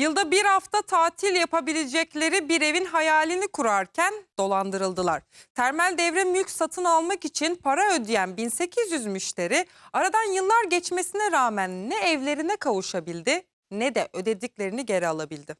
Yılda bir hafta tatil yapabilecekleri bir evin hayalini kurarken dolandırıldılar. Termal devre mülk satın almak için para ödeyen 1800 müşteri aradan yıllar geçmesine rağmen ne evlerine kavuşabildi ne de ödediklerini geri alabildi.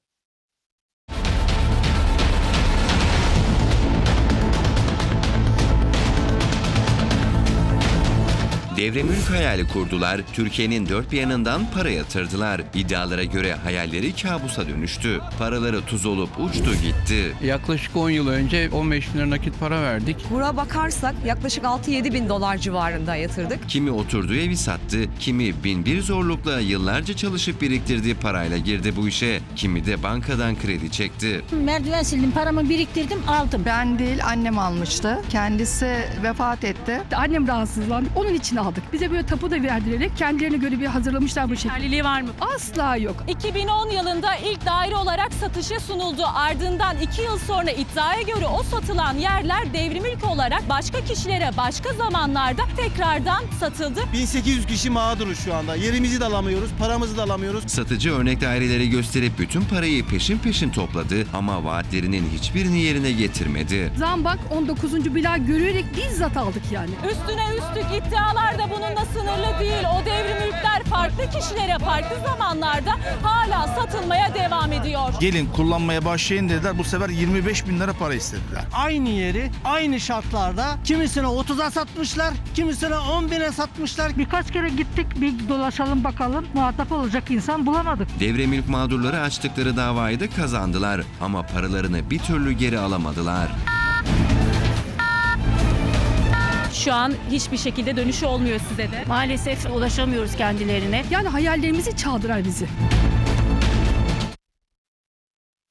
Devre mülk hayali kurdular, Türkiye'nin dört bir yanından para yatırdılar. İddialara göre hayalleri kabusa dönüştü. Paraları tuz olup uçtu gitti. Yaklaşık 10 yıl önce 15 bin lira nakit para verdik. Bura bakarsak yaklaşık 6-7 bin dolar civarında yatırdık. Kimi oturduğu evi sattı, kimi bin bir zorlukla yıllarca çalışıp biriktirdiği parayla girdi bu işe. Kimi de bankadan kredi çekti. Merdiven sildim, paramı biriktirdim, aldım. Ben değil annem almıştı. Kendisi vefat etti. Annem rahatsızlandı. Onun için aldık. Bize böyle tapu da verdirerek kendilerine göre bir hazırlamışlar bu şekilde. Yeterliliği var mı? Asla yok. 2010 yılında ilk daire olarak satışa sunuldu. Ardından 2 yıl sonra iddiaya göre o satılan yerler devrim ilk olarak başka kişilere başka zamanlarda tekrardan satıldı. 1800 kişi mağduruz şu anda. Yerimizi de alamıyoruz, paramızı da alamıyoruz. Satıcı örnek daireleri gösterip bütün parayı peşin peşin topladı ama vaatlerinin hiçbirini yerine getirmedi. Zambak 19. bila görerek bizzat aldık yani. Üstüne üstlük iddialar da bununla sınırlı değil. O devrim mülkler farklı kişilere farklı zamanlarda hala satılmaya devam ediyor. Gelin kullanmaya başlayın dediler. Bu sefer 25 bin lira para istediler. Aynı yeri, aynı şartlarda kimisine 30'a satmışlar, kimisine 10 bine satmışlar. Birkaç kere gittik, bir dolaşalım bakalım. Muhatap olacak insan bulamadık. Devre mülk mağdurları açtıkları davayı da kazandılar ama paralarını bir türlü geri alamadılar. Şu an hiçbir şekilde dönüşü olmuyor size de. Maalesef ulaşamıyoruz kendilerine. Yani hayallerimizi çaldılar bizi.